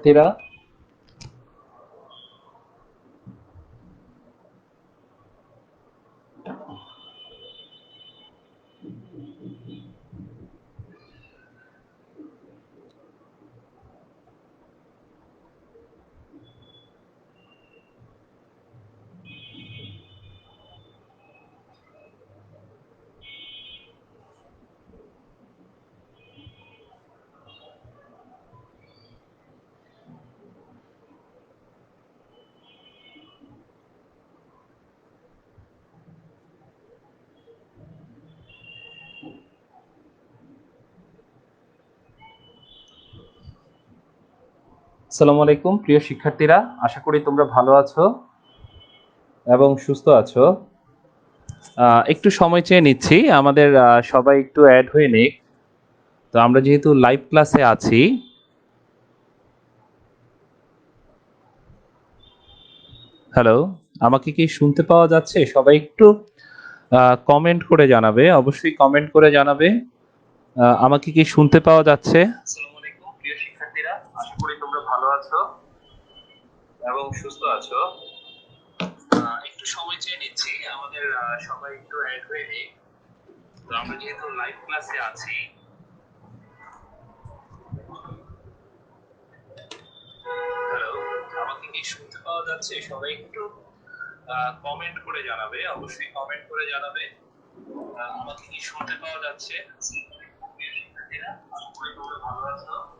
শিক্ষার্থীরা আসসালামু আলাইকুম, প্রিয় শিক্ষার্থীরা। আশা করি তোমরা ভালো আছো এবং সুস্থ আছো। একটু সময় চেয়ে নিচ্ছি। আমাদের সবাই একটু অ্যাড হয়ে নিক। তো আমরা যেহেতু লাইভ ক্লাসে আছি হ্যালো আমাকে কি শুনতে পাওয়া যাচ্ছে? সবাই একটু কমেন্ট করে জানাবে। অবশ্যই কমেন্ট করে জানাবে। আমাকে কি শুনতে পাওয়া যাচ্ছে আসসালামু আলাইকুম প্রিয় শিক্ষার্থীরা আশা করি তোমরা ভালো আছো এবং সুস্থ আছো একটু সময় চেয়ে নিচ্ছি আমাদের সবাই একটু অ্যাড হয়ে নিই তো আমরা যেহেতু লাইভ ক্লাসে আছি আমাকে কি শুনতে পাওয়া যাচ্ছে সবাই একটু কমেন্ট করে জানাবে অবশ্যই কমেন্ট করে জানাবে আমাকে কি শুনতে পাওয়া যাচ্ছে ভালো আছো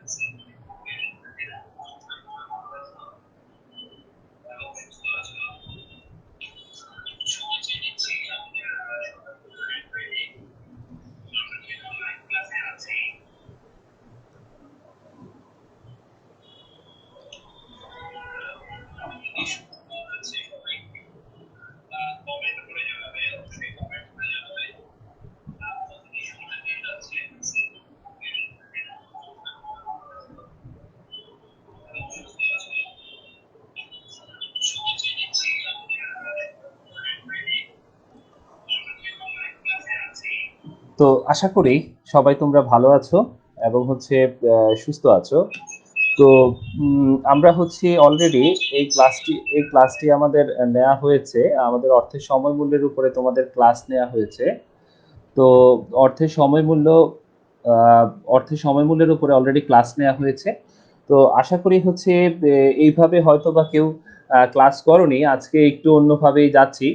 তো আশা করি সবাই তোমরা ভালো আছো এবং হচ্ছে সুস্থ আছো। তো আমরা হচ্ছে অলরেডি এই ক্লাসটি এই ক্লাসটি আমাদের নেওয়া হয়েছে। আমাদের অর্থের সময় মূল্যের উপরে তোমাদের ক্লাস নেওয়া হয়েছে। তো অর্থের সময় মূল্য অর্থের সময় মূল্যের উপরে অলরেডি ক্লাস নেওয়া হয়েছে। তো আশা করি হচ্ছে এইভাবে হয়তো বা কেউ ক্লাস করনি। আজকে একটু অন্যভাবেই যাচ্ছি।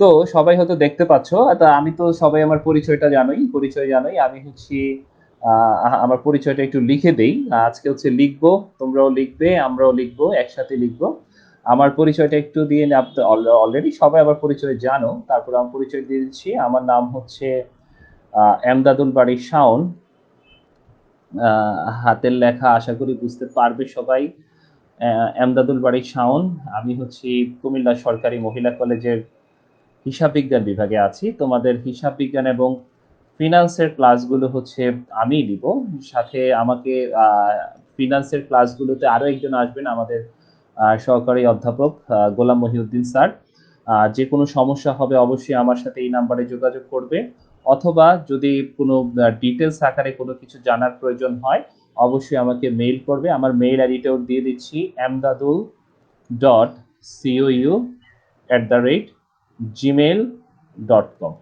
তো সবাই হয়তো দেখতে পাচ্ছ, তা আমি তো সবাই আমার পরিচয়টা জানোই, পরিচয় জানোই। আমি হচ্ছি আমার পরিচয়টা একটু লিখে দেই। আজকে হচ্ছে লিখব, তোমরাও লিখবে, আমরাও লিখব, একসাথে লিখব। আমার পরিচয়টা একটু দিয়ে অলরেডি সবাই আমার পরিচয় জানো। তারপর আমার পরিচয় দিয়ে দিচ্ছি। আমার নাম হচ্ছে এমদাদুল বাড়ি শাওন। হাতের লেখা আশা করি বুঝতে পারবে সবাই। এমদাদুল বাড়ি শাওন। আমি হচ্ছি কুমিল্লা সরকারি মহিলা কলেজের হিসাব বিজ্ঞান বিভাগে আছি। তোমাদের হিসাব বিজ্ঞান এবং ফিনান্সের ক্লাসগুলো হচ্ছে আমিই দিব। সাথে আমাকে ফিনান্সের ক্লাসগুলোতে আরও একজন আসবেন আমাদের সহকারী অধ্যাপক গোলাম মহিউদ্দিন স্যার। যে কোনো সমস্যা হবে অবশ্যই আমার সাথে এই নাম্বারে যোগাযোগ করবে। অথবা যদি কোনো ডিটেলস আকারে কোনো কিছু জানার প্রয়োজন হয়, অবশ্যই আমাকে মেইল করবে। আমার মেইল আইডিটাও দিয়ে দিচ্ছি Emdadul dot C O U at the rate Gmail dot com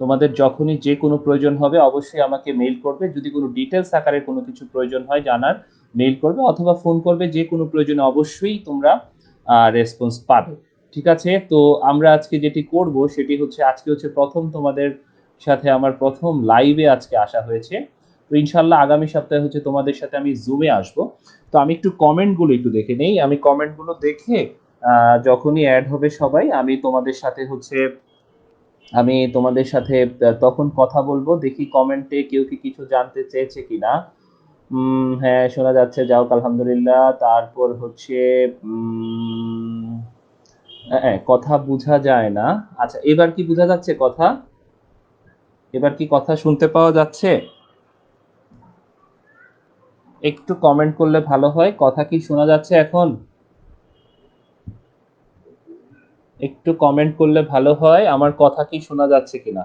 তোমাদের যখনই যে কোনো প্রয়োজন হবে, অবশ্যই আমাকে মেইল করবে। যদি কোনো ডিটেলস আকারে কোনো কিছু প্রয়োজন হয় জানার মেইল করবে অথবা ফোন করবে, যে কোনো প্রয়োজনে অবশ্যই তোমরা রেসপন্স পাবে। ঠিক আছে? তো আমরা আজকে যেটি করব, সেটি হচ্ছে, আজকে হচ্ছে প্রথম তোমাদের সাথে আমার প্রথম লাইভে আজকে আসা হয়েছে। তো ইনশাল্লাহ আগামী সপ্তাহে হচ্ছে তোমাদের সাথে আমি জুমে আসব। তো আমি একটু কমেন্টগুলো একটু দেখে নেই। আমি কমেন্টগুলো দেখে যখনই অ্যাড হবে সবাই, আমি তোমাদের সাথে হচ্ছে, আমি তোমাদের সাথে তখন কথা বলব, দেখি কমেন্টে কেউ কি কিছু জানতে চেয়েছে কিনা। হ্যাঁ শোনা যাচ্ছে, যাও, আলহামদুলিল্লাহ। তারপর হচ্ছে হ্যাঁ কথা বোঝা যায় না। আচ্ছা এবার কি বোঝা যাচ্ছে কথা? এবার কি কথা শুনতে পাওয়া যাচ্ছে? একটু কমেন্ট করলে ভালো হয়। কথা কি শোনা যাচ্ছে এখন? একটু কমেন্ট করলে ভালো হয়, আমার কথা কি শোনা যাচ্ছে কিনা?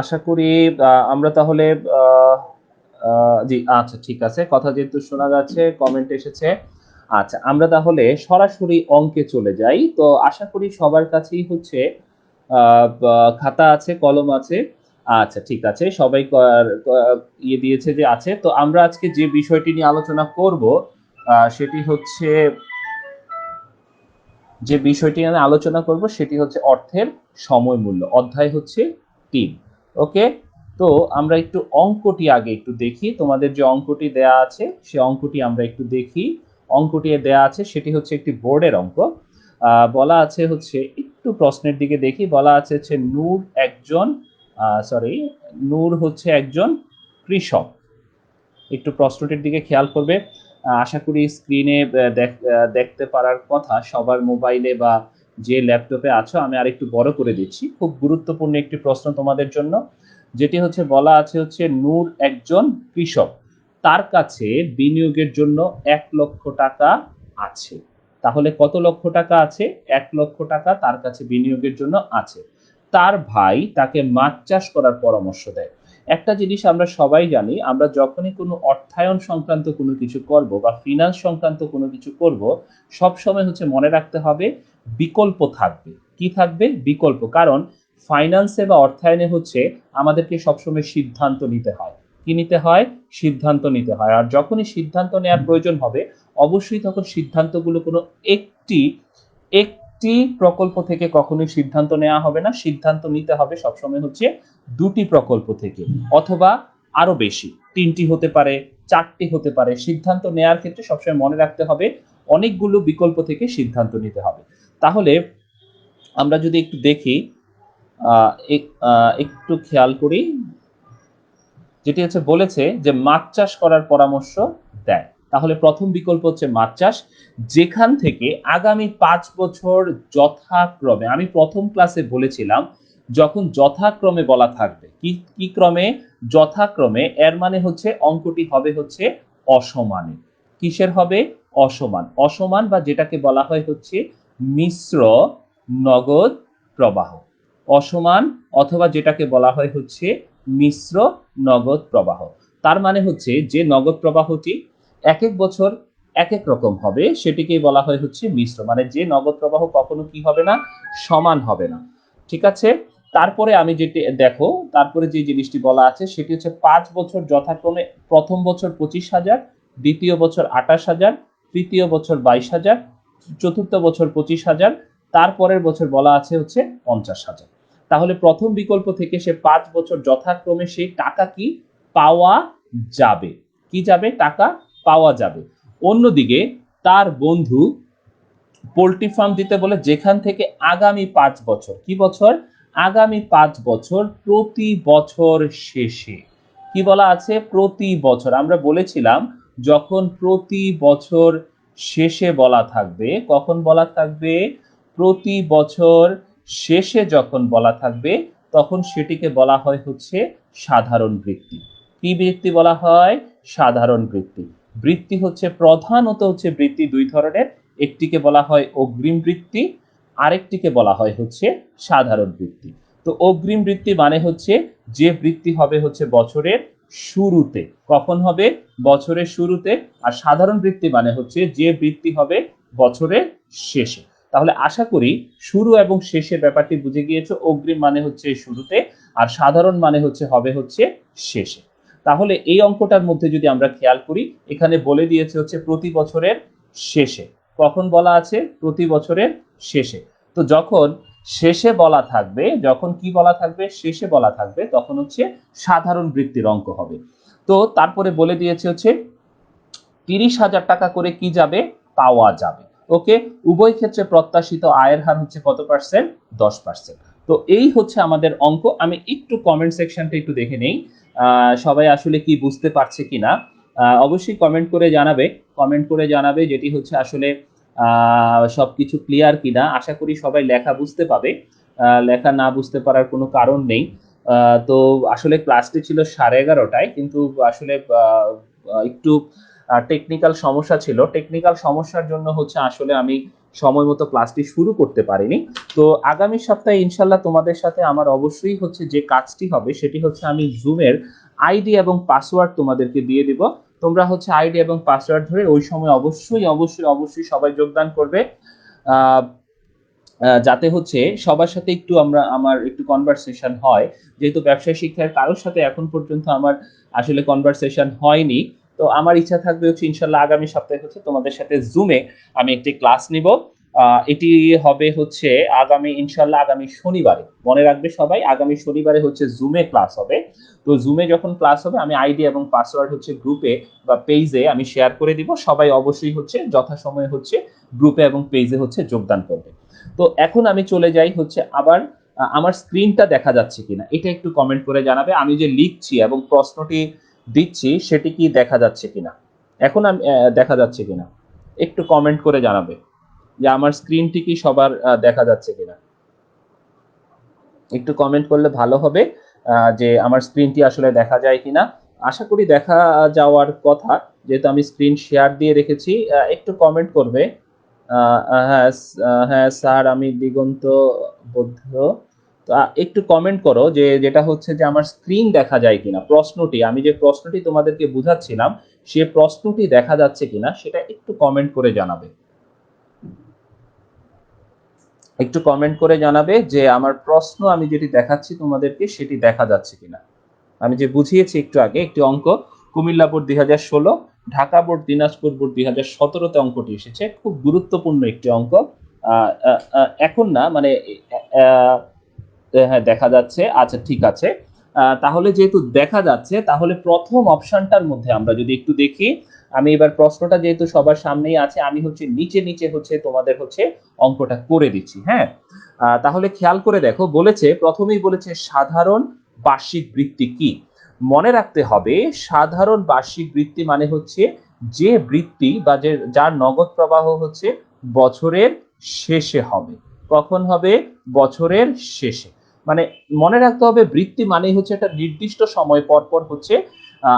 আশা করি আমরা তাহলে জি আচ্ছা ঠিক আছে, কথা যেহেতু শোনা যাচ্ছে কমেন্ট এসেছে। আচ্ছা আমরা তাহলে সরাসরি অঙ্কে চলে যাই। তো আশা করি সবার কাছেই হচ্ছে খাতা আছে, কলম আছে। আচ্ছা ঠিক আছে। সবাই ইয়ে দিয়েছে যে আছে। তো আমরা আজকে যে বিষয়টি নিয়ে আলোচনা করব সেটি হচ্ছে যে বিষয়টি আমি আলোচনা করব, সেটি হচ্ছে অর্থের সময় মূল্য। অধ্যায় হচ্ছে তিন। ওকে? তো আমরা একটু অঙ্কটি আগে একটু দেখি। তোমাদের যে অঙ্কটি দেয়া আছে, সে অঙ্কটি আমরা একটু দেখি। অঙ্কটি দেয়া আছে, সেটি হচ্ছে একটি বোর্ডের অঙ্ক। বলা আছে হচ্ছে, একটু প্রশ্নের দিকে দেখি। বলা আছে হচ্ছে, নূর একজন সরি নূর হচ্ছে একজন কৃষক। একটু প্রশ্নটির দিকে খেয়াল করবে। আশা করি স্ক্রিনে দেখতে পারার কথা, সবার মোবাইলে বা যে ল্যাপটপে আছো, আমি আরেকটু বড় করে দিচ্ছি। খুব গুরুত্বপূর্ণ একটি প্রশ্ন তোমাদের জন্য, যেটি হচ্ছে, বলা আছে হচ্ছে, নূর একজন কৃষক। তার কাছে বিনিয়োগের জন্য এক লক্ষ টাকা আছে। তাহলে কত লক্ষ টাকা আছে? এক লক্ষ টাকা তার কাছে বিনিয়োগের জন্য আছে। তার ভাই তাকে মাছ চাষ করার পরামর্শ দেয়। একটা জিনিস আমরা সবাই জানি, আমরা যখনই কোনো অর্থায়ন সংক্রান্ত কোনো কিছু করব বা ফিনান্স সংক্রান্ত কোনো কিছু করব, সব সময় হচ্ছে মনে রাখতে হবে বিকল্প থাকবে। কি থাকবে? বিকল্প। কারণ ফাইন্যান্সে বা অর্থায়নে হচ্ছে আমাদেরকে সবসময় সিদ্ধান্ত নিতে হয়। কি নিতে হয়? সিদ্ধান্ত নিতে হয়। আর যখনই সিদ্ধান্ত নেওয়ার প্রয়োজন হবে, অবশ্যই তখন সিদ্ধান্তগুলো কোনো একটি একটি প্রকল্প থেকে কখনোই সিদ্ধান্ত নেওয়া হবে না। সিদ্ধান্ত নিতে হবে সবসময় হচ্ছে দুটি প্রকল্প থেকে, অথবা আরও বেশি। তিনটি হতে পারে, চারটি হতে পারে। সিদ্ধান্ত নেওয়ার ক্ষেত্রে সবসময় মনে রাখতে হবে, অনেকগুলো বিকল্প থেকে সিদ্ধান্ত নিতে হবে। তাহলে আমরা যদি একটু দেখি একটু খেয়াল করি, যেটি হচ্ছে বলেছে যে মাছ চাষ করার পরামর্শ দেয়। তাহলে প্রথম বিকল্প হচ্ছে মাছ চাষ। যেখান থেকে আগামী পাঁচ বছর যথাক্রমে, আমি প্রথম ক্লাসে বলেছিলাম, যখন যথাক্রমে বলা থাকবে, কি কি ক্রমে? যথাক্রমে, এর মানে হচ্ছে অঙ্কটি হবে হচ্ছে অসমানে। কিসের হবে? অসমান। অসমান বা যেটাকে বলা হয় হচ্ছে মিশ্র নগদ প্রবাহ। অসমান অথবা যেটাকে বলা হয় হচ্ছে মিশ্র নগদ প্রবাহ। তার মানে হচ্ছে যে নগদ প্রবাহটি এক এক বছর এক এক রকম হবে, সেটিকেই বলা হয় হচ্ছে মিশ্র। মানে যে নগদ প্রবাহ কখনো কি হবে না, সমান হবে না। ঠিক আছে? তারপরে আমি যেটি দেখো, তারপরে যে জিনিসটি বলা আছে, সেটি হচ্ছে পাঁচ বছর যথাক্রমে প্রথম বছর পঁচিশ হাজার, দ্বিতীয় বছর আঠাশ হাজার, তৃতীয় বছর বাইশ হাজার, চতুর্থ বছর পঁচিশ হাজার, তারপরের বছর বলা আছে হচ্ছে পঞ্চাশ হাজার। তাহলে প্রথম বিকল্প থেকে সে পাঁচ বছর যথাক্রমে সেই টাকা কি? পাওয়া যাবে। কি যাবে? টাকা পাওয়া যাবে। অন্যদিকে তার বন্ধু পোলট্রি ফার্ম দিতে বলে যেখান থেকে আগামী পাঁচ বছর, কি বছর? আগামী পাঁচ বছর প্রতি বছর শেষে। কি বলা আছে? প্রতি বছর। আমরা বলেছিলাম যখন প্রতি বছর শেষে বলা থাকবে, কখন বলা থাকবে? প্রতি বছর শেষে যখন বলা থাকবে, তখন সেটিকে বলা হয় হচ্ছে সাধারণ বৃত্তি। কি বৃত্তি বলা হয়? সাধারণ বৃত্তি। বৃত্তি হচ্ছে, প্রধানত হচ্ছে বৃত্তি দুই ধরনের। একটিকে বলা হয় অগ্রিম বৃত্তি, আরেকটিকে বলা হয় হচ্ছে সাধারণ বৃত্তি। তো অগ্রিম বৃত্তি মানে হচ্ছে যে বৃত্তি হবে হচ্ছে বছরের শুরুতে। কখন হবে? বছরের শুরুতে। আর সাধারণ বৃত্তি মানে হচ্ছে যে বৃত্তি হবে বছরের শেষে। তাহলে আশা করি শুরু এবং শেষের ব্যাপারটি বুঝে গিয়েছো। অগ্রিম মানে হচ্ছে শুরুতে, আর সাধারণ মানে হচ্ছে, হবে হচ্ছে শেষে। তাহলে এই অঙ্কটার মধ্যে যদি আমরা খেয়াল করি, এখানে বলে দিয়েছে হচ্ছে প্রতি বছরের শেষে। কখন বলা আছে? প্রতি বছরের শেষে। তো যখন শেষে বলা থাকবে, যখন কি বলা থাকবে? শেষে বলা থাকবে, তখন হচ্ছে সাধারণ বৃত্তির অঙ্ক হবে। তো তারপরে বলে দিয়েছে হচ্ছে, তিরিশ হাজার টাকা করে কি যাবে? পাওয়া যাবে। ওকে? উভয় ক্ষেত্রে প্রত্যাশিত আয়ের হার হচ্ছে কত পার্সেন্ট দশ পার্সেন্ট তো এই হচ্ছে আমাদের অঙ্ক। আমি একটু কমেন্ট সেকশনটা একটু দেখে নেই। সবাই আসলে কি বুঝতে পারছে কিনা। আহ, অবশ্যই কমেন্ট করে জানাবে। কমেন্ট করে জানাবে যেটি হচ্ছে আসলে আহ, সবকিছু ক্লিয়ার কিনা। আশা করি সবাই লেখা বুঝতে পাবে। লেখা না বুঝতে পারার কোনো কারণ নেই। তো আসলে ক্লাসটি ছিল সাড়ে এগারোটায় কিন্তু আসলে একটু টেকনিক্যাল সমস্যা ছিল। টেকনিক্যাল সমস্যার জন্য হচ্ছে আসলে আমি সময় মতো ক্লাসটি শুরু করতে পারিনি। তো আগামী সপ্তাহে ইনশাল্লাহ তোমাদের সাথে আমার অবশ্যই হচ্ছে যে কাজটি হবে সেটি হচ্ছে আমি জুমের আইডি এবং পাসওয়ার্ড তোমাদেরকে দিয়ে দিব। তোমরা হচ্ছে আইডি এবং পাসওয়ার্ড ধরে ওই সময় অবশ্যই অবশ্যই অবশ্যই সবাই যোগদান করবে। যাতে হচ্ছে সবার সাথে একটু আমরা, আমার একটু কনভারসেশন হয়। যেহেতু ব্যবসায় শিক্ষার কারোর সাথে এখন পর্যন্ত আমার আসলে কনভারসেশন হয়নি। তো আমার ইচ্ছা থাকবে হচ্ছে ইনশাল্লাহ আগামী সপ্তাহে হচ্ছে তোমাদের সাথে জুমে আমি একটি ক্লাস নিব। এটি হবে হচ্ছে আগামী, ইনশাল্লাহ আগামী শনিবারে। মনে রাখবে সবাই, আগামী শনিবারে হচ্ছে জুমে ক্লাস হবে। তো জুমে যখন ক্লাস হবে, আমি আইডি এবং পাসওয়ার্ড হচ্ছে গ্রুপে বা পেজে আমি শেয়ার করে দিব। সবাই অবশ্যই হচ্ছে যথাসময়ে হচ্ছে গ্রুপে এবং পেজে হচ্ছে যোগদান করবে। তো এখন আমি চলে যাই হচ্ছে আবার আমার স্ক্রিনটা দেখা যাচ্ছে কিনা। এটা একটু কমেন্ট করে জানাবে। আমি যে লিখছি এবং প্রশ্নটি দিচ্ছি, সেটি কি দেখা যাচ্ছে কিনা? এখন আমি দেখা যাচ্ছে কিনা? একটু কমেন্ট করে জানাবে যে আমার স্ক্রিনটি কি সবার দেখা যাচ্ছে কিনা? একটু কমেন্ট করলে ভালো হবে যে আমার স্ক্রিনটি আসলে দেখা যায় কিনা। আশা করি দেখা যাওয়ার কথা, যেহেতু আমি স্ক্রিন শেয়ার দিয়ে রেখেছি একটু কমেন্ট করবে। হ্যাঁ হ্যাঁ স্যার, আমি দিগন্ত বৌদ্ধ। একটু কমেন্ট করো যে যেটা হচ্ছে যে আমার স্ক্রিন দেখা যায় কিনা প্রশ্নটি আমি যে প্রশ্নটি তোমাদেরকে বুঝাচ্ছিলাম সে প্রশ্নটি দেখা যাচ্ছে কিনা সেটা একটু কমেন্ট করে জানাবে। একটু কমেন্ট করে জানাবে যে আমার প্রশ্ন আমি যেটি দেখাচ্ছি তোমাদেরকে সেটি দেখা যাচ্ছে কিনা। আমি যে বুঝিয়েছি একটু আগে একটি অঙ্ক কুমিল্লা বোর্ড দুই ষোলো ঢাকা বোর্ড দিনাজপুর বোর্ড দুই হাজার সতেরোতে অঙ্কটি এসেছে খুব গুরুত্বপূর্ণ একটি অঙ্ক। এখন না মানে আহ, হ্যাঁ দেখা যাচ্ছে। আচ্ছা ঠিক আছে। তাহলে যেহেতু দেখা যাচ্ছে, তাহলে প্রথম অপশনটার মধ্যে আমরা যদি একটু দেখি, আমি এবার প্রশ্নটা যেহেতু সবার সামনেই আছে, আমি হচ্ছে নিচে নিচে হচ্ছে তোমাদের হচ্ছে অঙ্কটা করে দিচ্ছি হ্যাঁ? তাহলে খেয়াল করে দেখো, বলেছে, প্রথমেই বলেছে, সাধারণ বার্ষিক বৃত্তি কি? মনে রাখতে হবে, সাধারণ বার্ষিক বৃত্তি মানে হচ্ছে যে বৃত্তি বা যে, যার নগদ প্রবাহ হচ্ছে বছরের শেষে হবে। কখন হবে? বছরের শেষে। মানে মনে রাখতে হবে, বৃত্তি মানেই হচ্ছে একটা নির্দিষ্ট সময় পর পর হচ্ছে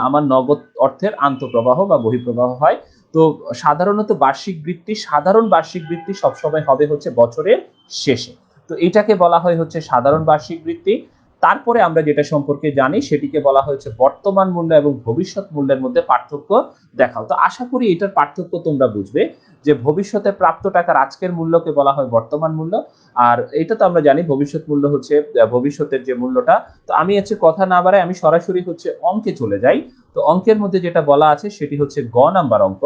আমার নগদ অর্থের আন্তঃপ্রবাহ বা বহিঃপ্রবাহ হয়। তো সাধারণত বার্ষিক বৃত্তি, সাধারণ বার্ষিক বৃত্তি সবসময় হবে হচ্ছে বছরের শেষে। তো এটাকে বলা হয় হচ্ছে সাধারণ বার্ষিক বৃত্তি। তারপরে আমরা যেটা সম্পর্কে জানি, সেটিকে বলা হয়েছে বর্তমান মূল্য এবং ভবিষ্যৎ মূল্যের মধ্যে পার্থক্য দেখাও। তো আশা করি এটার পার্থক্য তোমরা বুঝবে যে ভবিষ্যতে প্রাপ্ত টাকার আজকের মূল্যকে বলা হয় বর্তমান মূল্য। আর এটা তো আমরা জানি, ভবিষ্যৎ মূল্য হচ্ছে ভবিষ্যতের যে মূল্যটা। তো আমি হচ্ছে কথা না বাড়াই আমি সরাসরি হচ্ছে অঙ্কে চলে যাই। তো অঙ্কের মধ্যে যেটা বলা আছে, সেটি হচ্ছে গ নাম্বার অঙ্ক।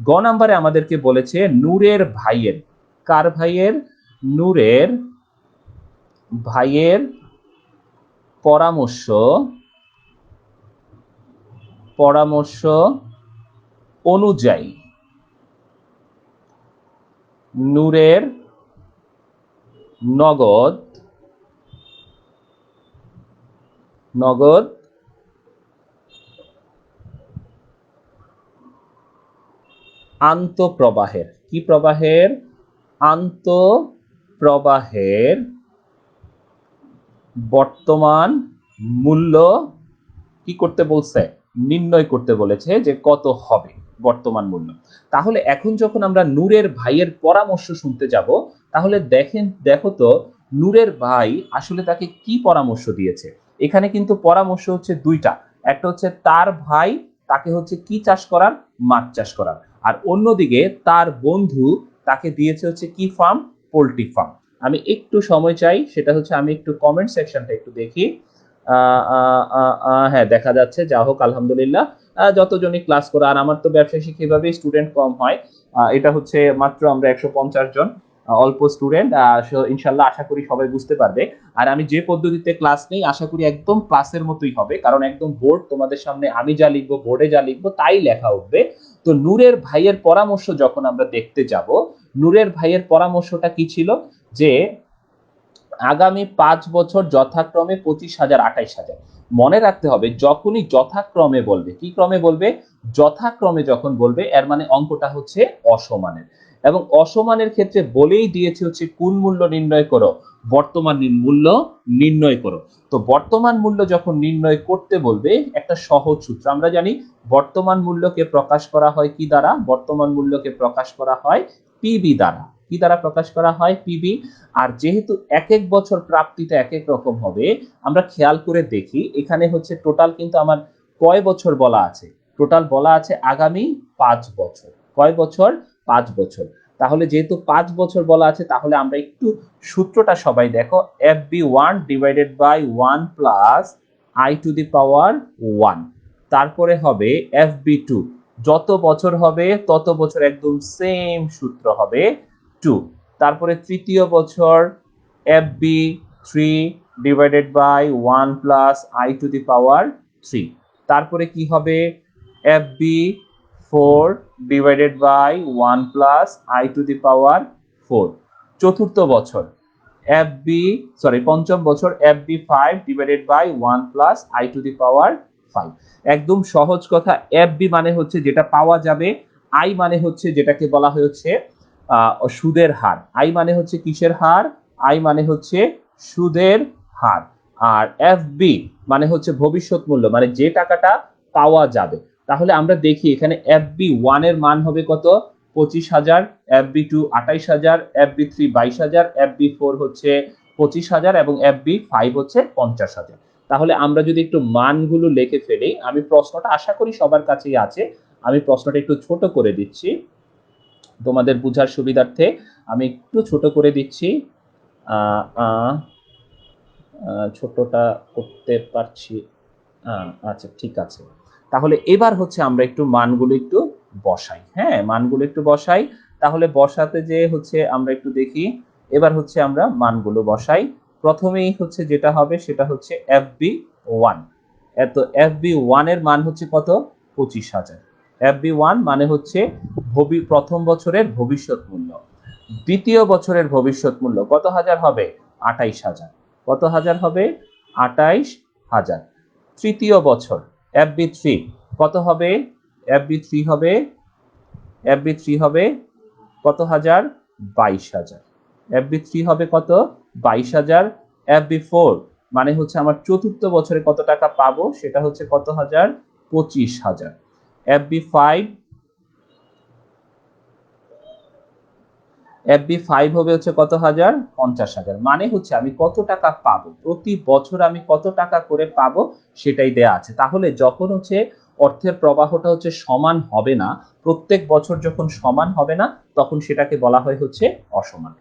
গ নাম্বারে আমাদেরকে বলেছে নূরের ভাইয়ের। কার ভাইয়ের? নূরের ভাইয়ের পরামর্শ পরামর্শ অনুযায়ী নূরের নগদ নগদ আন্তঃপ্রবাহের কি প্রবাহের? আন্তঃপ্রবাহের বর্তমান মূল্য কি করতে বলছে? নির্ণয় করতে বলেছে যে কত হবে বর্তমান মূল্য। তাহলে এখন যখন আমরা নূরের ভাইয়ের পরামর্শ শুনতে যাব, তাহলে দেখেন, দেখো তো, নূরের ভাই আসলে তাকে কি পরামর্শ দিয়েছে? এখানে কিন্তু পরামর্শ হচ্ছে দুইটা। একটা হচ্ছে তার ভাই, তাকে হচ্ছে কি চাষ করার? মাছ চাষ করার। আর অন্যদিকে তার বন্ধু তাকে দিয়েছে হচ্ছে কি ফার্ম পোল্ট্রি ফার্ম আমি একটু সময় চাই, সেটা হচ্ছে আমি একটু কমেন্ট সেকশনটা একটু দেখি। হ্যাঁ দেখা যাচ্ছে, যা হোক, আলহামদুলিল্লাহ। যতজনই ক্লাস করে, আর আমার তো ব্যবসায় শিক্ষা এভাবেই স্টুডেন্ট কম হয়। এটা হচ্ছে মাত্র আমরা একশো পঞ্চাশ জন অল্প স্টুডেন্ট ইনশাল্লাহ আশা করি সবাই বুঝতে পারবে। আর আমি যে পদ্ধতিতে ক্লাস নেই, আশা করি একদম ক্লাসের মতোই হবে। কারণ একদম বোর্ড তোমাদের সামনে আমি যা লিখব বোর্ডে যা লিখব, তাই লেখা উঠবে। তো নূরের ভাইয়ের পরামর্শ যখন আমরা দেখতে যাব, নূরের ভাইয়ের পরামর্শটা কি ছিল? যে আগামী পাঁচ বছর যথাক্রমে পঁচিশ হাজার, আঠাইশ হাজার। মনে রাখতে হবে, যখনই যথাক্রমে বলবে, কি ক্রমে বলবে? যথাক্রমে যখন বলবে, এর মানে অঙ্কটা হচ্ছে অসমানের। এবং অসমানের ক্ষেত্রে বলেই দিয়েছে হচ্ছে, কোন মূল্য নির্ণয় করো? বর্তমান মূল্য নির্ণয় করো। তো বর্তমান মূল্য যখন নির্ণয় করতে বলবে, একটা সহজ সূত্র। আমরা জানি, বর্তমান মূল্যকে প্রকাশ করা হয় কি দ্বারা? বর্তমান মূল্যকে প্রকাশ করা হয় পিবি দ্বারা। কি দ্বারা প্রকাশ করা হয়? পিবি আর যেহেতু এক এক বছর প্রাপ্তিটা এক এক রকম হবে, আমরা খেয়াল করে দেখি, এখানে হচ্ছে টোটাল কিন্তু আমার কয় বছর বলা আছে? টোটাল বলা আছে আগামী পাঁচ বছর। কয় বছর? পাঁচ বছর। তাহলে যেহেতু পাঁচ বছর বলা আছে, তাহলে আমরা একটু সূত্রটা সবাই দেখো। F B one divided by one plus I to the power one তারপরে হবে এফ বি টু যত বছর হবে, তত বছর একদম সেম সূত্র হবে। টু তারপরে তৃতীয় বছর F B three divided by one plus I to the power three তারপরে কি হবে? F B four divided by one plus I to the power four চতুর্থ বছর এফ বি সরি পঞ্চম বছর F B five divided by one plus I to the power five একদম সহজ কথা এফ বি মানে হচ্ছে যেটা পাওয়া যাবে আই মানে হচ্ছে যেটাকে বলা আহ, সুদের হার। আই মানে হচ্ছে কিসের হার? আই মানে হচ্ছে সুদের হার। আর এফ বি মানে হচ্ছে ভবিষ্যৎ মূল্য মানে যে টাকাটা পাওয়া যাবে। তাহলে আমরা দেখি এখানে এফ বি ওয়ানের মান হবে কত? পঁচিশ হাজার, এফ বি টু আঠাইশ হাজার, এফ বি থ্রি বাইশ হাজার, এফ বি ফোর হচ্ছে পঁচিশ হাজার এবং এফ বি ফাইভ হচ্ছে পঞ্চাশ হাজার। তাহলে আমরা যদি একটু মানগুলো লিখে ফেলি, আমি প্রশ্নটা আশা করি সবার কাছেই আছে। আমি প্রশ্নটা একটু ছোট করে দিচ্ছি। তোমাদের বোঝার সুবিধার্থে আমি একটু ছোট করে দিচ্ছি। ছোটটা করতে পারছি। আচ্ছা ঠিক আছে। তাহলে এবার হচ্ছে আমরা একটু মানগুলো একটু বসাই। হ্যাঁ মানগুলো একটু বসাই। তাহলে বসাতে যে হচ্ছে আমরা একটু দেখি। এবার হচ্ছে আমরা মানগুলো বসাই। প্রথমেই হচ্ছে যেটা হবে সেটা হচ্ছে এফ বি ওয়ান। এত এফ বি ওয়ানের মান হচ্ছে কত? পঁচিশ হাজার। এফ বি ওয়ান মানে হচ্ছে প্রথম বছরের ভবিষ্যৎ মূল্য। দ্বিতীয় বছরের ভবিষ্যৎ মূল্য কত হাজার হবে? আটাইশ হাজার। কত হাজার হবে? আটাইশ হাজার। তৃতীয় বছর এফ বি থ্রি কত হবে? এফ বি থ্রি হবে এফ বি থ্রি হবে কত হাজার? বাইশ হাজার। এফ বি থ্রি হবে কত? বাইশ হাজার। এফ বি ফোর মানে হচ্ছে আমার চতুর্থ বছরে কত টাকা পাবো? সেটা হচ্ছে কত হাজার? পঁচিশ হাজার। F B five F B five হবে হচ্ছে কত হাজার? পঞ্চাশ হাজার। মানে হচ্ছে আমি কত টাকা পাবো? প্রতি বছর আমি কত টাকা করে পাবো সেটাই দেয়া আছে। তাহলে যখন হচ্ছে অর্থের প্রবাহটা হচ্ছে সমান হবে না, প্রত্যেক বছর যখন সমান হবে না, তখন সেটাকে বলা হয় হচ্ছে অসমান।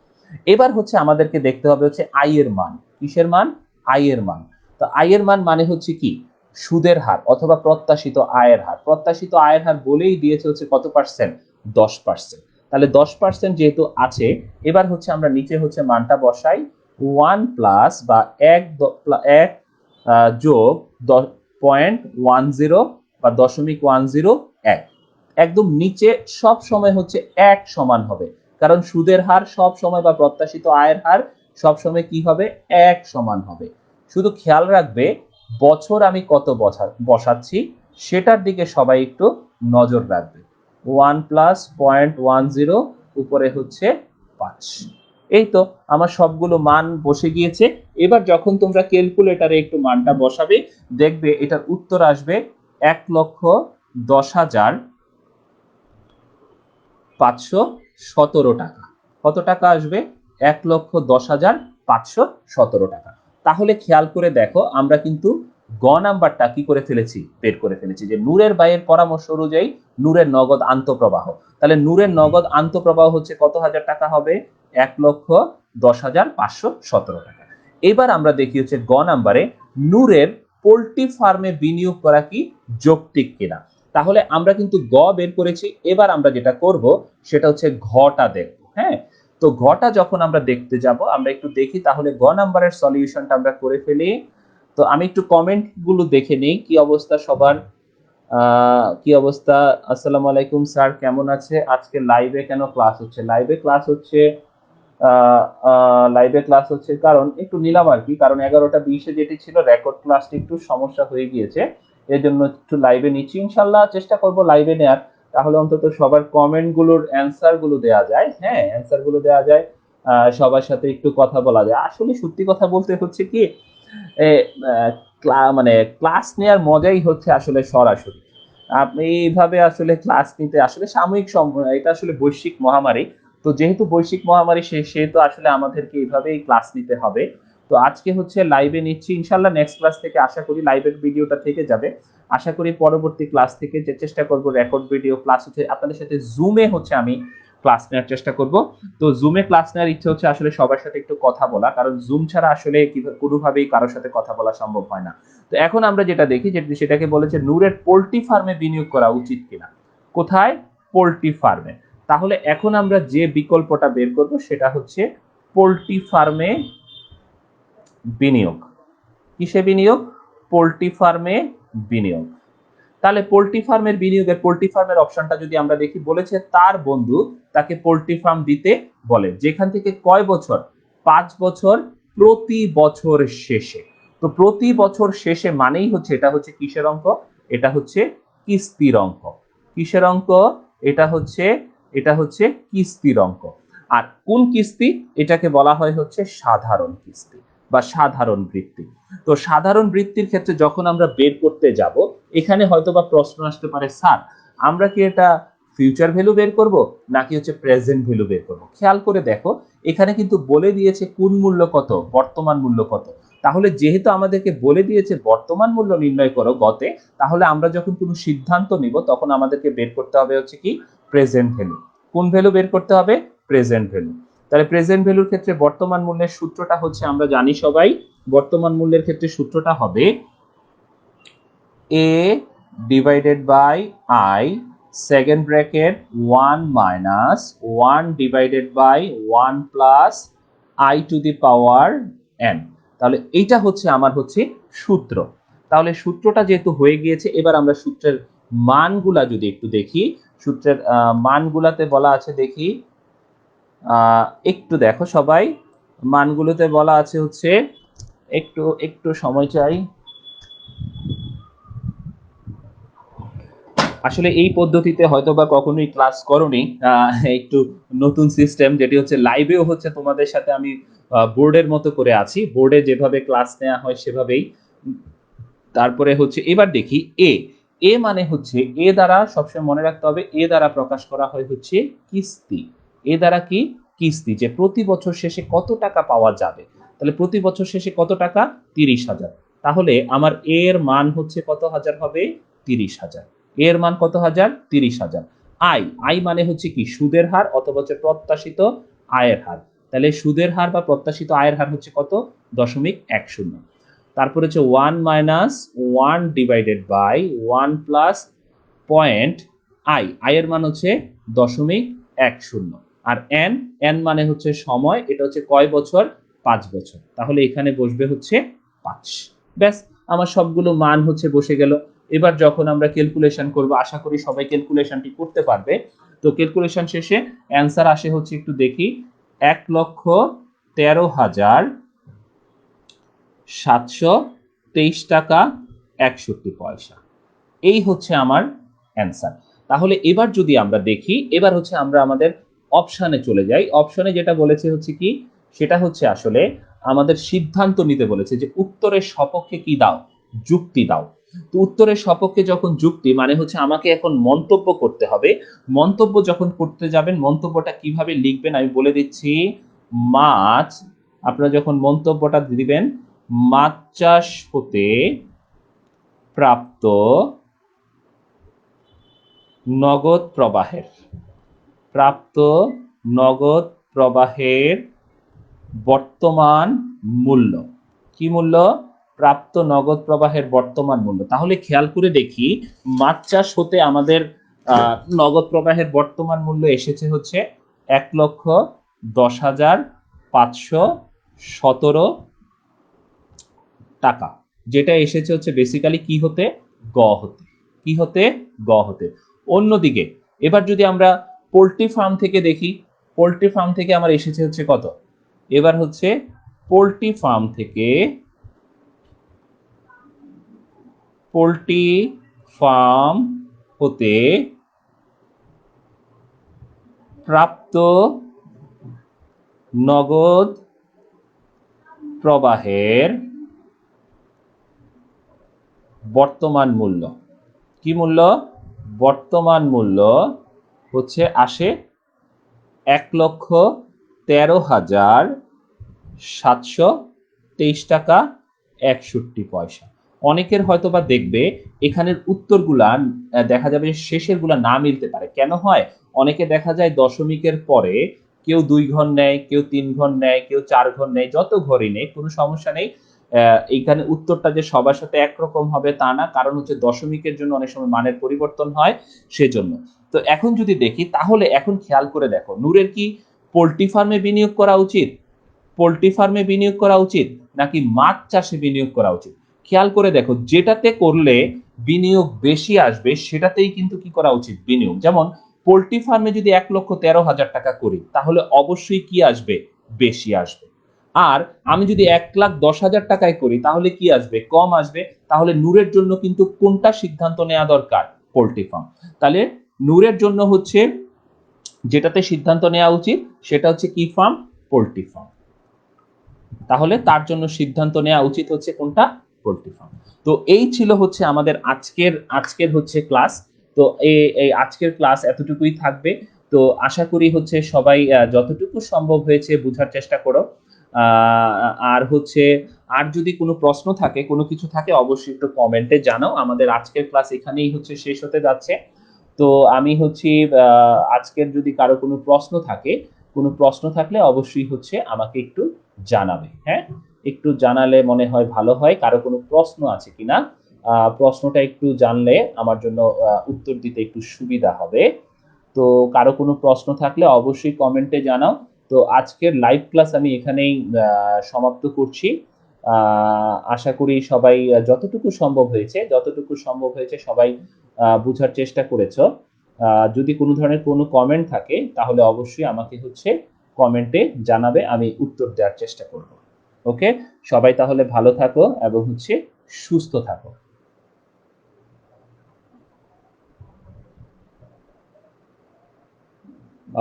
এবার হচ্ছে আমাদেরকে দেখতে হবে হচ্ছে আই এর মান। কিসের মান? আই এর মান। তো আই এর মান মানে হচ্ছে কি? সুদের হার অথবা প্রত্যাশিত আয়ের হার। প্রত্যাশিত আয়ের হার বলেই দিয়েছে হচ্ছে কত পার্সেন্ট দশ পার্সেন্ট তাহলে দশ পার্সেন্ট যেহেতু আছে, এবার হচ্ছে আমরা নিচে হচ্ছে মানটা বসাই। ওয়ান প্লাস বা এক এক যোগ পয়েন্ট ওয়ান জিরো বা দশমিক ওয়ান জিরো এক। একদম নিচে সব সময় হচ্ছে এক সমান হবে। কারণ সুদের হার সব সময় বা প্রত্যাশিত আয়ের হার সব সময় কি হবে? এক সমান হবে। শুধু খেয়াল রাখবে বছর আমি কত বছর বসাচ্ছি, সেটার দিকে সবাই একটু নজর রাখবে। One plus point one zero, উপরে হচ্ছে পাঁচ। এই তো, আমার সবগুলো মান বসে গিয়েছে। এবার যখন তোমরা ক্যালকুলেটারে একটু মানটা বসাবে, দেখবে এটার উত্তর আসবে এক লক্ষ দশ হাজার পাঁচশো সতেরো টাকা। কত টাকা আসবে? এক লক্ষ দশ হাজার পাঁচশো সতেরো টাকা। তাহলে খেয়াল করে দেখো, আমরা কিন্তু গ নাম্বারটা কি করে ফেলেছি? বের করে ফেলেছি যে নূরের বাইয়ের পরামর্শ অনুযায়ী নূরের নগদ আন্তঃপ্রবাহ। তাহলে নূরের নগদ আন্তঃপ্রবাহ হচ্ছে কত হাজার টাকা হবে? এক লক্ষ দশ হাজার পাঁচশো সতেরো টাকা। এবার আমরা দেখি হচ্ছে গ নাম্বারে নূরের পোলট্রি ফার্মে বিনিয়োগ করা কি যৌক্তিক কিনা। তাহলে আমরা কিন্তু গ বের করেছি, এবার আমরা যেটা করব সেটা হচ্ছে ঘটা দেখব হ্যাঁ? তো ঘটা যখন আমরা দেখতে যাব, আমরা একটু দেখি, তাহলে গ নাম্বারের সলিউশনটা আমরা করে ফেলি। তো আমি একটু কমেন্টগুলো দেখে নেই, কি অবস্থা সবার? কি অবস্থা? আসসালামু আলাইকুম স্যার, কেমন আছে? আজকে লাইভে কেন ক্লাস হচ্ছে? লাইভে ক্লাস হচ্ছে লাইভে ক্লাস হচ্ছে কারণ একটু নিলাম আর কি, কারণ এগারোটা বিশে যেটি ছিল রেকর্ড ক্লাসটি একটু সমস্যা হয়ে গিয়েছে। এর জন্য একটু লাইভে নিচ্ছি। ইনশাল্লাহ চেষ্টা করব লাইভে নেওয়ার তাহলে অন্তত সবার কমেন্টগুলোর অ্যান্সারগুলো দেওয়া যায়। হ্যাঁ অ্যান্সারগুলো দেওয়া যায়। সবার সাথে একটু কথা বলা যায়। আসলে সত্যি কথা বলতে হচ্ছে কি মানে ক্লাস নেওয়ার মজাই হচ্ছে আসলে সরাসরি। আপনি এইভাবে আসলে ক্লাস নিতে, আসলে সাময়িক এটা আসলে বৈশ্বিক মহামারী। তো যেহেতু বৈশ্বিক মহামারী, সে, সেহেতু আসলে আমাদেরকে এইভাবেই ক্লাস নিতে হবে। তো আজকে হচ্ছে লাইভে নিচ্ছি। ইনশাল্লাহ নেক্সট ক্লাস থেকে আশা করি লাইভের ভিডিওটা থেকে যাবে। আশা করি পরবর্তী ক্লাস থেকে যে চেষ্টা করব রেকর্ড ভিডিও ক্লাস হচ্ছে আপনাদের সাথে জুমে হচ্ছে আমি ক্লাস নেওয়ার চেষ্টা করব। তো জুমে ক্লাস নেওয়ার ইচ্ছে হচ্ছে আসলে সবার সাথে একটু কথা বলা, কারণ জুম ছাড়া আসলে কোনোভাবেই কারোর সাথে কথা বলা সম্ভব হয় না। তো এখন আমরা যেটা দেখি যে সেটাকে বলেছে নূরের পোলট্রি ফার্মে বিনিয়োগ করা উচিত কিনা। কোথায়? পোলট্রি ফার্মে। তাহলে এখন আমরা যে বিকল্পটা বের করব সেটা হচ্ছে পোলট্রি ফার্মে বিনিয়োগ। কিসে বিনিয়োগ? পোলট্রি ফার্মে বিনিয়োগ। তাহলে পোলট্রি ফার্মের বিনিয়োগের, পোল্ট্রি ফার্মের অপশনটা যদি আমরা দেখি, বলেছে তার বন্ধু তাকে পোলট্রি ফার্ম দিতে বলে, যেখান থেকে কয় বছর? পাঁচ বছর প্রতি বছর শেষে। তো প্রতি বছর শেষে মানেই হচ্ছে, এটা হচ্ছে কিসের অঙ্ক? এটা হচ্ছে কিস্তির অঙ্ক। কিসের অঙ্ক? এটা হচ্ছে এটা হচ্ছে কিস্তির অঙ্ক। আর কোন কিস্তি? এটাকে বলা হয় হচ্ছে সাধারণ কিস্তি। বা সাধারণ বৃত্তি। তো সাধারণ বৃত্তির ক্ষেত্রে যখন আমরা বের করতে যাব, এখানে হয়তো বা প্রশ্ন আসতে পারে, স্যার, আমরা কি এটা ফিউচার ভ্যালু বের করব, নাকি হচ্ছে প্রেজেন্ট ভ্যালু বের করব? খেয়াল করে দেখো, এখানে কিন্তু বলে দিয়েছে কোন মূল্য কত, বর্তমান মূল্য কত। তাহলে যেহেতু আমাদেরকে বলে দিয়েছে বর্তমান মূল্য নির্ণয় করো গতে, তাহলে আমরা যখন কোনো সিদ্ধান্ত নিব, তখন আমাদেরকে বের করতে হবে হচ্ছে কি প্রেজেন্ট ভ্যালু কোন ভ্যালু বের করতে হবে? প্রেজেন্ট ভ্যালু তাহলে প্রেজেন্ট ভ্যালুর ক্ষেত্রে বর্তমান মূল্যের সূত্রটা হচ্ছে, আমরা জানি সবাই, বর্তমান মূল্যের ক্ষেত্রে সূত্রটা হবে A divided by I second bracket one minus one divided by one plus I to the power N তাহলে এইটা হচ্ছে আমার হচ্ছে সূত্র। তাহলে সূত্রটা যেহেতু হয়ে গিয়েছে, এবার আমরা সূত্রের মানগুলা যদি একটু দেখি, সূত্রের মানগুলাতে বলা আছে দেখি একটু দেখো সবাই। মানগুলোতে বলা আছে হচ্ছে, একটু একটু সময় চাই। আসলে এই পদ্ধতিতে হয়তো বা কখনোই ক্লাস করনি। একটু নতুন সিস্টেম যেটি হচ্ছে লাইভেও হচ্ছে তোমাদের সাথে আমি বোর্ডের মতো করে আছি। বোর্ডে যেভাবে ক্লাস নেওয়া হয় সেভাবেই। তারপরে হচ্ছে, এবার দেখি এ এ মানে হচ্ছে এ দ্বারা সবসময় মনে রাখতে হবে এ দ্বারা প্রকাশ করা হয় হচ্ছে কিস্তি। এ দ্বারা কি? কিস্তি। যে প্রতি বছর শেষে কত টাকা পাওয়া যাবে? তাহলে প্রতি বছর শেষে কত টাকা? তিরিশ হাজার। তাহলে আমার এর মান হচ্ছে কত হাজার হবে? তিরিশ হাজার। এর মান কত হাজার? তিরিশ হাজার। আই আই মানে হচ্ছে কি? সুদের হার অথবা হচ্ছে প্রত্যাশিত আয়ের হার। তাহলে সুদের হার বা প্রত্যাশিত আয়ের হার হচ্ছে কত? দশমিক এক শূন্য। তারপর হচ্ছে one minus one divided by one plus point I আয়ের মান হচ্ছে দশমিক এক শূন্য। আর এন এন মানে হচ্ছে সময়, এটা হচ্ছে কয় বছর? পাঁচ বছর। তাহলে এখানে বসবে হচ্ছে পাঁচ। ব্যাস, আমার সবগুলো মান হচ্ছে বসে গেল। এবার যখন আমরা ক্যালকুলেশন করব, আশা করি সবাই ক্যালকুলেশনটি করতে পারবে। তো ক্যালকুলেশন শেষে অ্যান্সার আসে হচ্ছে একটু দেখি। এক লক্ষ তেরো হাজার সাতশো তেইশ টাকা একষট্টি পয়সা। এই হচ্ছে আমার অ্যান্সার তাহলে এবার যদি আমরা দেখি, এবার হচ্ছে আমরা আমাদের অপশানে চলে যাই। অপশানে যেটা বলেছে হচ্ছে কি, সেটা হচ্ছে আসলে আমাদের সিদ্ধান্ত নিতে বলেছে যে উত্তরের সপক্ষে কি দাও? যুক্তি দাও। তো উত্তরের সপক্ষে যখন যুক্তি মানে হচ্ছে আমাকে এখন মন্তব্য করতে হবে। মন্তব্য যখন করতে যাবেন, মন্তব্যটা কীভাবে লিখবেন আমি বলে দিচ্ছি, মাছ, আপনারা যখন মন্তব্যটা দিবেন, মাছ চাষ হতে প্রাপ্ত নগদ প্রবাহের। প্রাপ্ত নগদ প্রবাহের বর্তমান মূল্য। কি মূল্য? প্রাপ্ত নগদ প্রবাহের বর্তমান মূল্য। তাহলে খেয়াল করে দেখি, মাছ চাষ হতে আমাদের নগদ প্রবাহের বর্তমান মূল্য এসেছে হচ্ছে এক লক্ষ দশ হাজার পাঁচশো সতেরো টাকা। যেটা এসেছে হচ্ছে বেসিক্যালি কি হতে? গ হতে। কি হতে? গ হতে। অন্যদিকে, এবার যদি আমরা পোল্ট্রি ফার্ম থেকে দেখি, পোল্ট্রি ফার্ম থেকে আমার এসেছে হচ্ছে কত? এবার হচ্ছে পোল্ট্রি ফার্ম থেকে পোল্ট্রি ফার্ম হতে প্রাপ্ত নগদ প্রবাহের বর্তমান মূল্য। কি মূল্য? বর্তমান মূল্য হচ্ছে আসে এক লক্ষ তেরো হাজার সাতশো তেইশ টাকা একষট্টি পয়সা। অনেকের হয়তো বা দেখবে, এখানের উত্তরগুলা দেখা যাবে শেষেরগুলা না মিলতে পারে। কেন হয়? অনেকে দেখা যায় দশমিকের পরে কেউ দুই ঘর নেয়, কেউ তিন ঘর নেয়, কেউ চার ঘর নেয়, যত ঘরই নেই, কোনো সমস্যা নেই। এইখানে উত্তরটা যে সবার সাথে একরকম হবে তা না, কারণ হচ্ছে দশমিকের জন্য অনেক সময় মানের পরিবর্তন হয়, সেজন্য। তো এখন যদি দেখি, তাহলে এখন খেয়াল করে দেখো, নূরের কি পোলট্রি ফার্মে বিনিয়োগ করা উচিত? পোলট্রি ফার্মে বিনিয়োগ করা উচিত নাকি মাছ চাষে বিনিয়োগ করা উচিত? খেয়াল করে দেখো, যেটাতে করলে বিনিয়োগ বেশি আসবে, সেটাতেই কিন্তু কি করা উচিত? বিনিয়োগ। যেমন, পোলট্রি ফার্মে যদি এক লক্ষ তেরো হাজার টাকা করি, তাহলে অবশ্যই কি আসবে? বেশি আসবে। আর আমি যদি এক লাখ দশ হাজার টাকায় করি, তাহলে কি আসবে? কম আসবে। তাহলে নূরের জন্য কিন্তু কোনটা সিদ্ধান্ত নেওয়া দরকার? Poultry farm. তাহলে নূরের জন্য হচ্ছে যেটাতে সিদ্ধান্ত নেওয়া উচিত, সেটা হচ্ছে কি ফার্ম পোল্ট্রি ফার্ম তাহলে তার জন্য সিদ্ধান্ত নেওয়া উচিত হচ্ছে কোনটা? পোল্ট্রি ফার্ম তো এই ছিল হচ্ছে আমাদের আজকের আজকের হচ্ছে ক্লাস তো এই আজকের ক্লাস এতটুকুই থাকবে। তো আশা করি হচ্ছে সবাই যতটুকু সম্ভব হয়েছে বোঝার চেষ্টা করো। আর হচ্ছে, আর যদি কোনো প্রশ্ন থাকে, কোনো কিছু থাকে, অবশ্যই একটু কমেন্টে জানাও। আমাদের আজকের ক্লাস এখানেই হচ্ছে শেষ হতে যাচ্ছে। তো আমি হচ্ছে আজকের যদি কারও কোনো প্রশ্ন থাকে, কোনো প্রশ্ন থাকলে অবশ্যই হচ্ছে আমাকে একটু জানাবে হ্যাঁ? একটু জানালে মনে হয় ভালো হয়, কারও কোনো প্রশ্ন আছে কিনা প্রশ্নটা একটু জানলে আমার জন্য উত্তর দিতে একটু সুবিধা হবে। তো কারও কোনো প্রশ্ন থাকলে অবশ্যই কমেন্টে জানাও। তো আজকের লাইভ ক্লাস আমি এখানেই সমাপ্ত করছি। আশা করি সবাই যতটুকু সম্ভব হয়েছে, যতটুকু সম্ভব হয়েছে সবাই বোঝার চেষ্টা করেছ। যদি কোনো ধরনের কোনো কমেন্ট থাকে, তাহলে অবশ্যই আমাকে হচ্ছে কমেন্টে জানাবে, আমি উত্তর দেওয়ার চেষ্টা করব। ওকে সবাই তাহলে ভালো থাকো এবং হচ্ছে সুস্থ থাকো।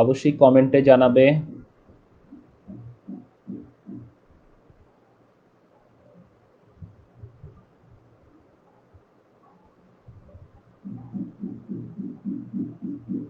অবশ্যই কমেন্টে জানাবে।